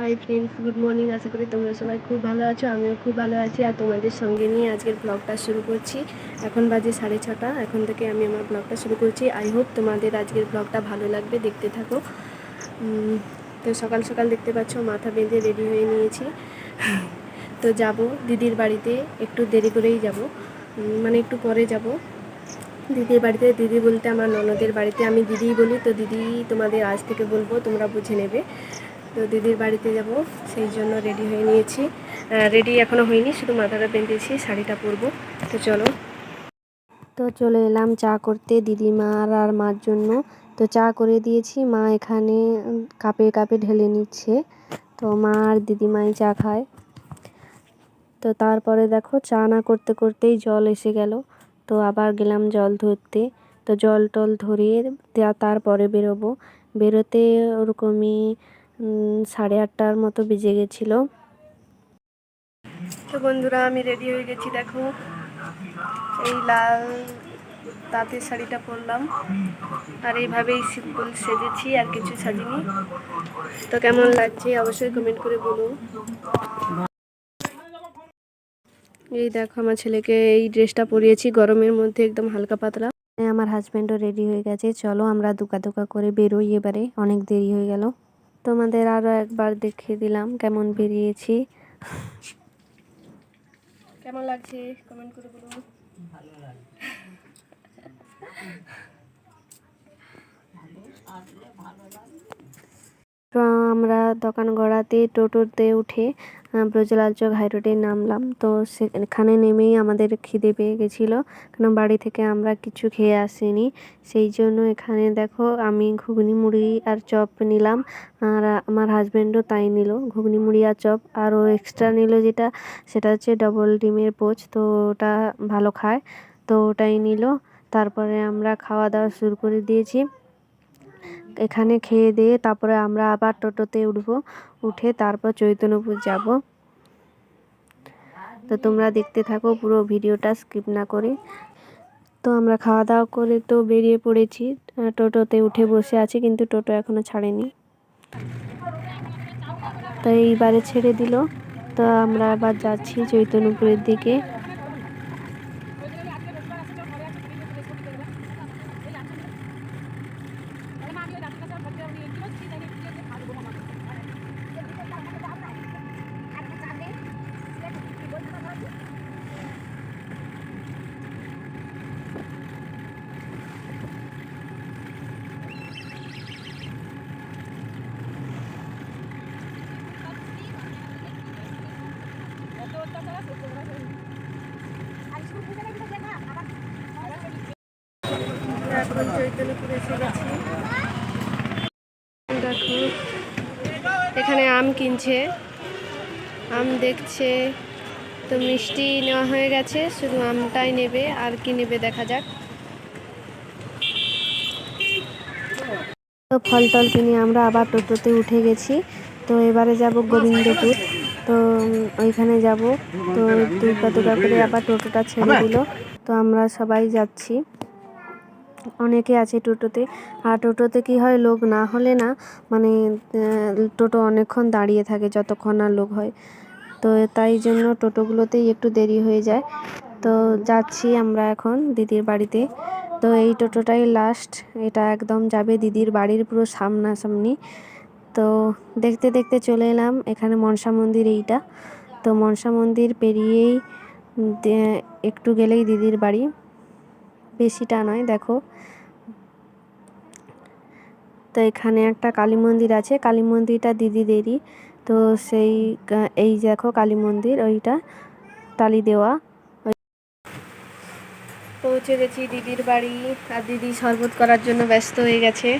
High friends good morning আশা করি তোমরা সবাই খুব ভালো আছো, আমিও খুব ভালো আছি। আর তোমাদের সঙ্গে নিয়ে আজকের ব্লগটা শুরু করছি। এখন বাজে সাড়ে ছটা, এখন থেকে আমি আমার ব্লগটা শুরু করছি। আই হোপ তোমাদের আজকের ব্লগটা ভালো লাগবে, দেখতে থাকো। তো সকাল সকাল দেখতে পাচ্ছ, মাথা বেঁধে রেডি হয়ে নিয়েছি। তো যাব দিদির বাড়িতে, একটু দেরি করেই যাব। মানে একটু পরে যাব। দিদির বাড়িতে, দিদি বলতে আমার ননদের বাড়িতে, আমি দিদিই বলি, তো দিদি তোমাদের আজ থেকে বলব, তোমরা বুঝে নেবে। তো দিদির বাড়িতে যাব, সেই জন্য রেডি হয়ে নিয়েছি। রেডি এখনও হয়নি, শুধু মাথাটা বেঁধেছি, শাড়িটা পরবো। তো চলো। তো চলে এলাম চা করতে দিদিমার আর মার জন্য। তো চা করে দিয়েছি, মা এখানে কাপে কাপে ঢেলে নিচ্ছে। তো মা আর দিদিমাই চা খায়। তো তারপরে দেখো, চা না করতে করতেই জল এসে গেল। তো আবার গেলাম জল ধরতে। তো জল টল ধরিয়ে তারপরে বেরোবো। বেরোতে ওরকমই সাড়ে আটটার মতো বেজে গেছিল। তো বন্ধুরা আমি রেডি হয়ে গেছি দেখো। এই লাল তাঁতের শাড়িটা পরলাম। আর এইভাবেই সিম্পল সেজেছি আর কিছু সাজিনি। তো কেমন লাগছে অবশ্যই কমেন্ট করে বলুন এই দেখো আমার ছেলেকে এই ড্রেসটা পরিয়েছি গরমের মধ্যে একদম হালকা পাতলা। আমার হাজব্যান্ডও রেডি হয়ে গেছে। চলো আমরা দুকা দুকা করে বেরোই এবারে অনেক দেরি হয়ে গেল। তোমাদের আরও একবার দেখিয়ে দিলাম কেমন বেরিয়েছি। কেমন লাগছে? কমেন্ট করে বলুন তো আমরা দোকান গড়াতে, টোটোতে উঠে ব্রজলাল চক হাই রোডে নামলাম। তো সেখানে নেমেই আমাদের খিদে পেয়ে গেছিল। কারণ বাড়ি থেকে আমরা কিছু খেয়ে আসিনি। সেই জন্য এখানে দেখো আমি ঘুগনি মুড়ি আর চপ নিলাম। আর আমার হাজব্যান্ডও তাই নিল, ঘুগনি মুড়ি আর চপ। আর ও এক্সট্রা নিল যেটা, সেটা হচ্ছে ডবল ডিমের পোচ। তো ওটা ভালো খায়। তো ওটাই নিল। তারপরে আমরা খাওয়া দাওয়া শুরু করে দিয়েছি। এখানে খেয়ে দিয়ে তারপরে আমরা আবার টোটোতে উঠবো। উঠে তারপর চৈতন্যপুর যাব। তো তোমরা দেখতে থাকো, পুরো ভিডিওটা স্কিপ না করে। তো আমরা খাওয়া দাওয়া করে তো বেরিয়ে পড়েছি। টোটোতে উঠে বসে আছি, কিন্তু টোটো এখনও ছাড়েনি। তো এইবারে ছেড়ে দিল। তো আমরা আবার যাচ্ছি চৈতন্যপুরের দিকে। দেখো এখানে আম কিনছে। আম দেখছে। তো মিষ্টি নেওয়া হয়ে গেছে। শুধু আমটাই নেবে, আর কি নেবে দেখা যাক। তো ফল টল কিনে আমরা আবার টোটোতে উঠে গেছি। তো এবারে যাব গোবিন্দপুর। তো ওইখানে যাব। তো দুর্গা দুর্গা করে আবার টোটোটা ছেড়ে দিল। তো আমরা সবাই যাচ্ছি। অনেকে আছে টোটোতে। আর টোটোতে কি হয় লোক না হলে না মানে টোটো অনেকক্ষণ দাঁড়িয়ে থাকে যতক্ষণ না লোক হয়। তো তাই জন্য টোটোগুলোতেই একটু দেরি হয়ে যায়। তো যাচ্ছি আমরা এখন দিদির বাড়িতে। তো এই টোটোটাই লাস্ট এটা একদম যাবে দিদির বাড়ির পুরো সামনাসামনি। তো দেখতে দেখতে চলে এলাম। এখানে মনসা মন্দির এইটা। তো মনসা মন্দির পেরিয়েই একটু গেলেই দিদির বাড়ি। বেশিটা নয়, দেখো। তো এখানে একটা কালী মন্দির আছে। কালী মন্দিরটা দিদিদেরই তো সেই, এই দেখো কালী মন্দির, ওইটা তালি দেওয়া। পৌঁছে গেছি দিদির বাড়ি। আর দিদি শরবত করার জন্য ব্যস্ত হয়ে গেছে।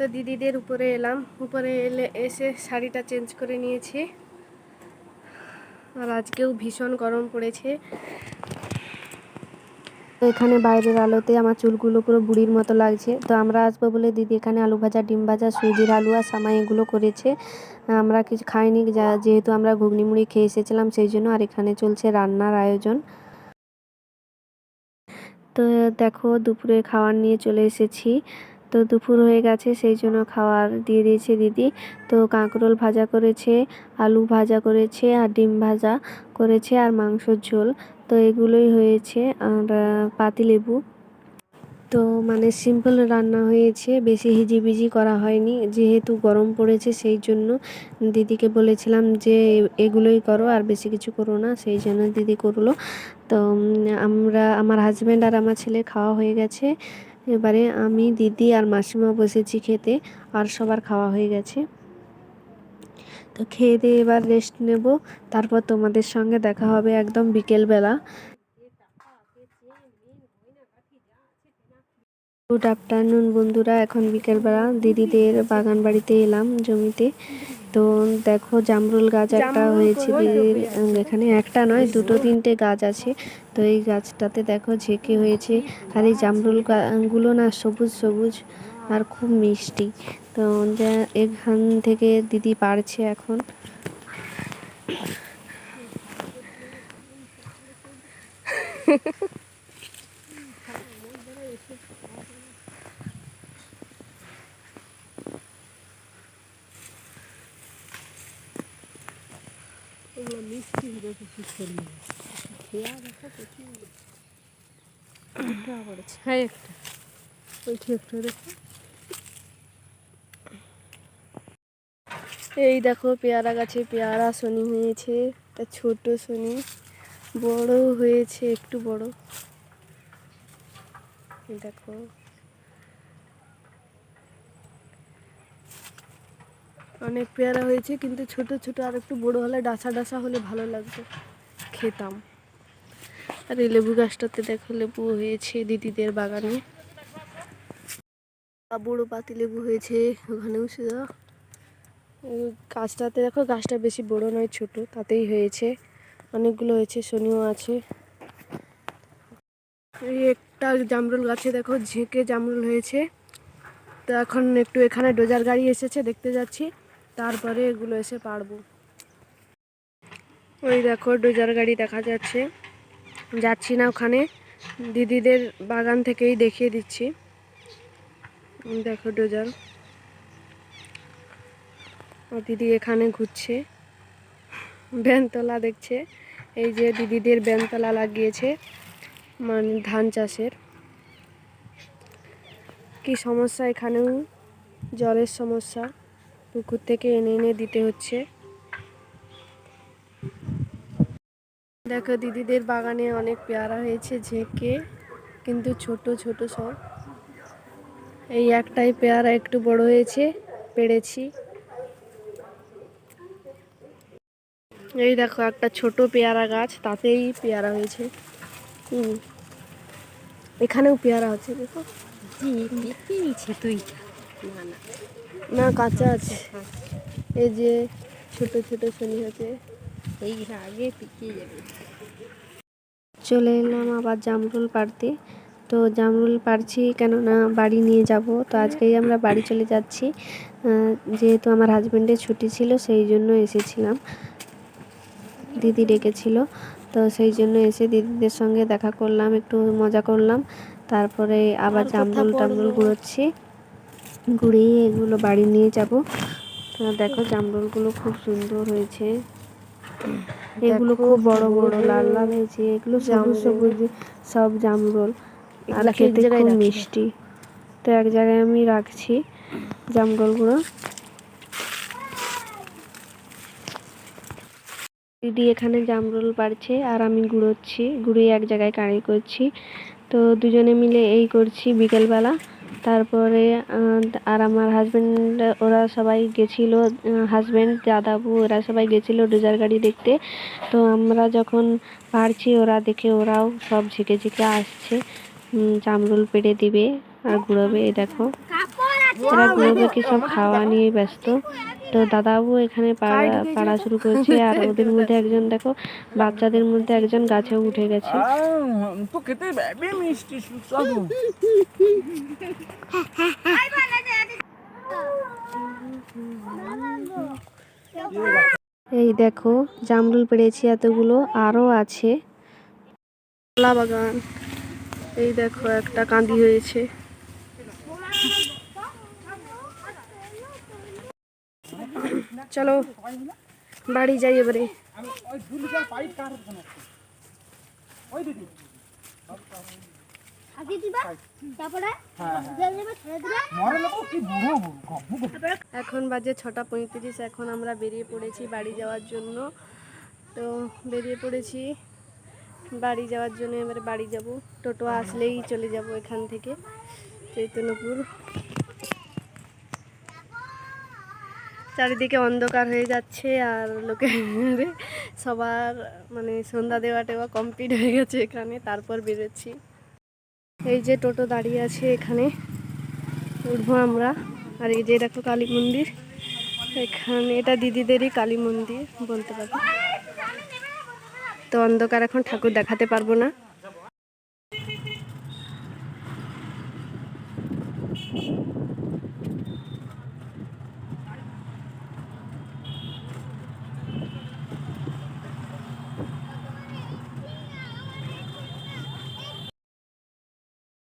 তো দিদিদের উপরে এলাম। উপরে এলে, এসে শাড়িটা চেঞ্জ করে নিয়েছি। আর আজকেও ভীষণ গরম পড়েছে। এখানে বাইরের আলোতে আমার চুলগুলো পুরো বুড়ির মতো লাগছে। তো আমরা আসব বলে দিদি এখানে আলু ভাজা, ডিম ভাজা, সুজির আলু আর সামাই এগুলো করেছে। আমরা কিছু খাইনি যেহেতু আমরা ঘুগনি মুড়ি খেয়ে এসেছিলাম, সেই জন্য আর এখানে চলছে রান্নার আয়োজন। তো দেখো দুপুরে খাওয়ার নিয়ে চলে এসেছি। তো দুপুর হয়ে গেছে, সেই জন্য খাওয়ার দিয়ে দিয়েছে দিদি। তো কাঁকরোল ভাজা করেছে, আলু ভাজা করেছে, আর ডিম ভাজা করেছে, আর মাংসর ঝোল। তো এগুলোই হয়েছে, আর পাতিলেবু তো মানে সিম্পল রান্না হয়েছে, বেশি হিজিবিজি করা হয়নি। যেহেতু গরম পড়েছে, সেই জন্য দিদিকে বলেছিলাম যে, এগুলোই করো, আর বেশি কিছু করো না। সেই জন্য দিদি করল। তো আমরা, আমার হাজব্যান্ড আর আমার ছেলে খাওয়া হয়ে গেছে। এবারে আমি দিদি আর মাসিমা বসেছি খেতে, আর সবার খাওয়া হয়ে গেছে। তো খেয়ে দিয়ে এবার রেস্ট নেব। তারপর তোমাদের সঙ্গে দেখা হবে একদম বিকেলবেলা। গুড আফটারনুন বন্ধুরা। এখন বিকেলবেলা। দিদিদের বাগান বাড়িতে এলাম জমিতে। তো দেখো জামরুল গাছ একটা হয়েছে দিদির। এখানে একটা নয় দুটো তিনটে গাছ আছে। তো এই গাছটাতে দেখো ঝেঁকে হয়েছে। আর এই জামরুলগুলো না সবুজ সবুজ আর খুব মিষ্টি। তো এখান থেকে দিদি পারছে এখন। হ্যাঁ একটা ওইটি একটা এই দেখো পেয়ারা গাছে পেয়ারা শনি হয়েছে তা ছোট শনি বড় হয়েছে, একটু বড়। দেখো। অনেক পেয়ারা হয়েছে, কিন্তু ছোট ছোট আর একটু বড় হলে ডাসা ডাসা হলে ভালো লাগতো খেতাম। আর এই লেবু গাছটাতে দেখো লেবু হয়েছে দিদিদের বাগানে। বড় পাতি লেবু হয়েছে ওখানেও শুধু গাছটাতে দেখো, গাছটা বেশি বড় নয়, ছোট, তাতেই হয়েছে। অনেকগুলো হয়েছে, শনিও আছে। এই একটা জামরুল গাছে দেখো, ঝেঁকে জামরুল হয়েছে। তো এখন একটু এখানে ডোজার গাড়ি এসেছে, দেখতে যাচ্ছি। তারপরে এগুলো এসে পারব। ওই দেখো, ডোজার গাড়ি দেখা যাচ্ছে। যাচ্ছি না ওখানে। দিদিদের বাগান থেকেই দেখিয়ে দিচ্ছি। দেখো ডোজার। দিদি এখানে ঘুরছে। বেনতলা দেখছে। এই যে দিদিদের বেনতলা লাগিয়েছে মানে ধান চাষের। কি সমস্যা এখানেও? জলের সমস্যা। পুকুর থেকে এনে এনে দিতে হচ্ছে। দেখো দিদিদের বাগানে অনেক পেয়ারা হয়েছে ঝেঁকে, কিন্তু ছোট ছোট সব। এই একটাই পেয়ারা একটু বড় হয়েছে পেরেছি এই দেখো একটা ছোট পেয়ারা গাছ, তাতেই পেয়ারা হয়েছে। এখানেও পেয়ারা আছে, দেখো। তুই। না না। না কাঁচা আছে। এই যে ছোট ছোট শনি আছে এই আগে পেকে যাবে। চলে এলাম আবার জামরুল পাড়তে। তো জামরুল পারছি কেননা বাড়ি নিয়ে যাব তো আজকেই আমরা বাড়ি চলে যাচ্ছি। যেহেতু আমার হাজব্যান্ডের ছুটি ছিল সেই জন্য এসেছিলাম। দিদি ডেকেছিল তো সেই জন্য এসে দিদিদের সঙ্গে দেখা করলাম একটু মজা করলাম। তারপরে আবার জামরুল টামরুল গুঁড়োচ্ছি গুঁড়িয়ে এগুলো বাড়ি নিয়ে যাব। তো দেখো জামরুলগুলো খুব সুন্দর হয়েছে। এগুলো খুব বড় বড় লাল লাল হয়েছে। এগুলো সবুজ সবুজ সব জামরুল। আর খেতে খুব মিষ্টি। তো এক জায়গায় আমি রাখছি জামরুলগুলো। দিদি এখানে জামরুল পাড়ছে আর আমি গুঁড়োচ্ছি গুঁড়িয়ে এক জায়গায় কাঁড়ি করছি তো দুজনে মিলে এই করছি বিকেলবেলা। তারপরে আর আমার হাজব্যান্ড ওরা সবাই গেছিল হাজব্যান্ড দাদাবু ওরা সবাই গেছিল ডোজার গাড়ি দেখতে। তো আমরা যখন পারছি ওরা দেখে ওরাও সব ঝেঁকে ঝেঁকে আসছে। জামরুল পেড়ে দিবে আর এই দেখো। এরা গুঁড়োবে কি সব খাওয়া নিয়ে ব্যস্ত? তো দাদাবু এখানে পাড়া পাড়া শুরু করেছে আর ওদের মধ্যে একজন দেখো বাচ্চাদের মধ্যে একজন গাছে উঠে গেছে. এই দেখো জামরুল পেড়েছি এতগুলো আরও আছে। কলা বাগান। এই দেখো একটা কাঁদি হয়েছে চলো বাড়ি যাই এবারে আমি ওই দু লিটার পাইপ কার ওখানে আছে? ওই দিদি আগে দিবা তারপরে হ্যাঁ দিয়ে দেবে ছেড়ে দিবে মরে লোক বাড়ি যাই এবারে। এখন বাজে ছটা পঁয়ত্রিশ, এখন আমরা বেরিয়ে পড়েছি বাড়ি যাওয়ার জন্য। তো বেরিয়ে পড়েছি, বাড়ি যাওয়ার জন্য এবারে বাড়ি যাব। টোটো আসলেই চলে যাব এখান থেকে, চৈতন্যপুর। চারিদিকে অন্ধকার হয়ে যাচ্ছে আর লোকে সবার মানে সন্ধ্যা দেওয়া টেওয়া কমপ্লিট হয়ে গেছে এখানে, তারপর বেরোচ্ছি। এই যে টোটো দাঁড়িয়ে আছে এখানে, উঠবো আমরা। আর এই যে দেখো কালী মন্দির, এখানে এটা দিদিদেরই কালী মন্দির বলতে পারব তো অন্ধকার এখন ঠাকুর দেখাতে পারব না।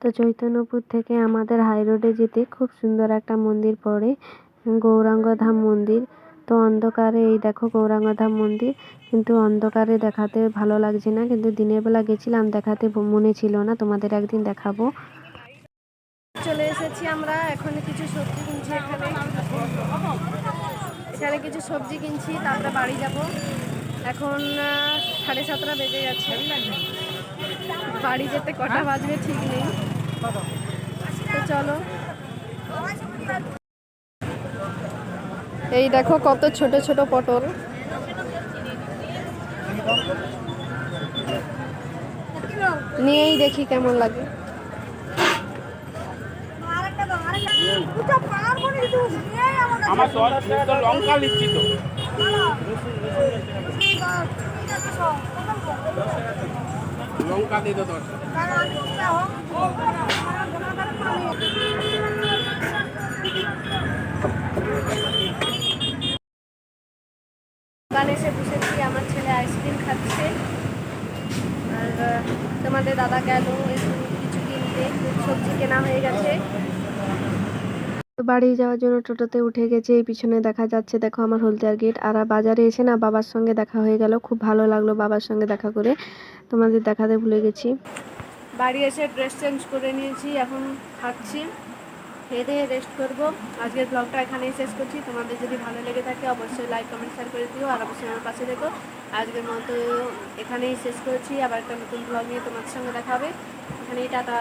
তো চৈতন্যপুর থেকে আমাদের হাই রোডে যেতে খুব সুন্দর একটা মন্দির পড়ে গৌরাঙ্গ ধাম মন্দির। তো অন্ধকারে, এই দেখো গৌরাঙ্গ ধাম মন্দির। কিন্তু অন্ধকারে দেখাতে ভালো লাগছে না, কিন্তু দিনের বেলা গেছিলাম, দেখাতে মনে ছিল না। তোমাদের একদিন দেখাবো। চলে এসেছি আমরা, এখন কিছু সবজি কিনছি এখানে। এখানে কিছু সবজি কিনছি তারপরে বাড়ি যাব। এখন সাড়ে সাতটা বেজে গেছে। বাড়ি যেতে কটা বাজবে ঠিক নেই তো চলো এই দেখো কত ছোট ছোট পটল নিয়েই দেখি কেমন লাগে আমার দশ তো লঙ্কা তো লঙ্কা দিয়ে দশ। এসে বসেছি, আমার ছেলে আইসক্রিম খাচ্ছে। আর তোমাদের দাদা গেল কিছু কিনতে, সবজি কেনা হয়ে গেছে। বাড়ি যাওয়ার জন্য টোটোতে উঠে গেছে। এই পিছনে দেখা যাচ্ছে, দেখো আমার হলদিয়ার গেট আর বাজারে এসে না বাবার সঙ্গে দেখা হয়ে গেল। খুব ভালো লাগল বাবার সঙ্গে দেখা করে। তোমাদের দেখাতে ভুলে গেছি। বাড়ি এসে ড্রেস চেঞ্জ করে নিয়েছি, এখন খাচ্ছি। খেয়ে রেস্ট করব। আজকের ব্লগটা এখানেই শেষ করছি। তোমাদের যদি ভালো লেগে থাকে অবশ্যই লাইক কমেন্ট শেয়ার করে দিও। আর অবশ্যই আমার পাশে দেখো আজকের মতো এখানেই শেষ করেছি। আবার একটা নতুন ব্লগ নিয়ে তোমাদের সঙ্গে দেখা হবে। এখানেই টাটা।